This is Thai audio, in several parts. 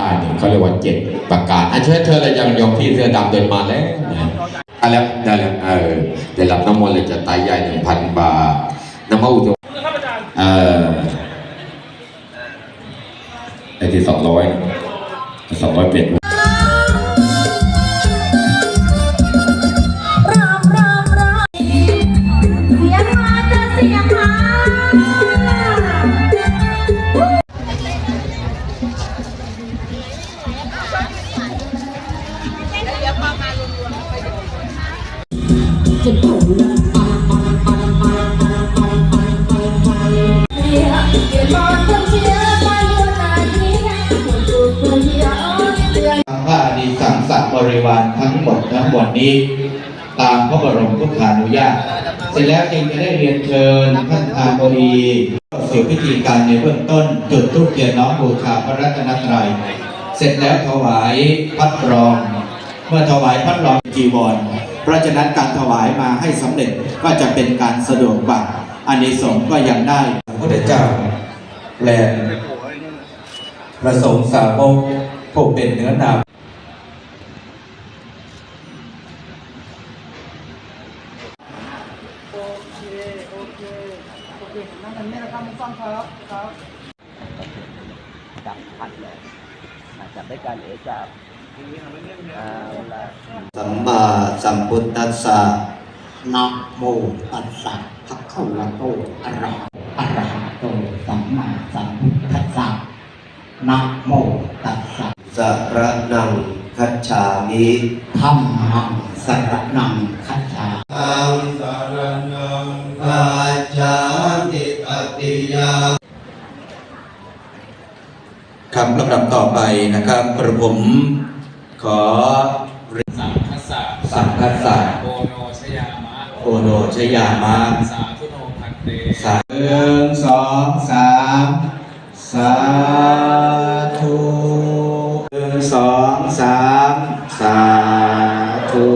ใต้เนี่ยเขาเรียกว่าเจ็ดประกาศอันเชิญเธอเลยยังยกพี่เสื้อดำเดินมาแล้วนะได้แล้วได้แล้วเออได้รับน้ำมนต์เลยจะตายใหญ่หนึ่งพันบาทน้ำมันอุจเออไอ้ที่สองร้อยสองร้อยเป็น มาจะเสียงมาอยู่ไหนคนดูคนเดียวเสียงพระอดีสังสัตบริวารทั้งหมดทั้งหมดนี้ ตามพระบรมทุกขานุญาต เสร็จแล้วจึงจะได้เรียนเชิญท่านทานบดีเสู่พิธีการในเบื้องต้นจุดทุกเทียนน้อมบูชาพระรัตนตรัย เสร็จแล้วถวายพัดรอง เมื่อถวายพัดรองจีวร เพราะฉะนั้นการถวายมาให้สำเร็จก็จะเป็นการสะดวกกว่าอานิสงส์ก็ยังได้พระพุทธเจ้าแลประสงค์สาวกผู้เป็นเนื้อนาจับพัดเลยอะจับได้การเอ๋จับอ่าเวลา สัมมาสัมพุทธัสสะนะโมตัสสะภะคะวะโตอะระหะอะระหะโตสัมมาสัมพุทธัสสะนะโมตัสสะสระนังคัจฉามิธัมมังสระนังคัจฉาอังสระนังคัจฉามิตติยาคำลำดับต่อไปนะครับกระผมขอสังคัส สะสังคัสสะโอโนชยามะโอโนชยามะ สาธุโนพันเตสาหนึ่งสองสามสาธุหนึ่งสองสามสาธุ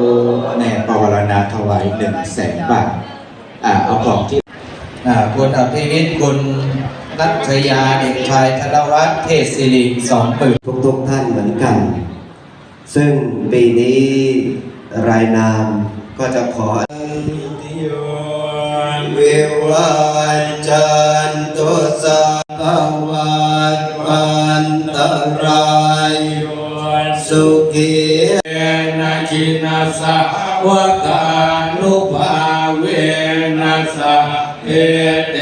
แน่ปรณาถวายหนึ่งแสนบาท อ่าเอาของที่อ่าคุณอภิวิทย์คุณนัทยาเด็กชายธนวัฒน์เทศศิริสองปืนทุกๆท่านเหมือนกัน ซึ่งปีนี้ รายนามก็จะขอวิาจัารุภาเวนัสเอเต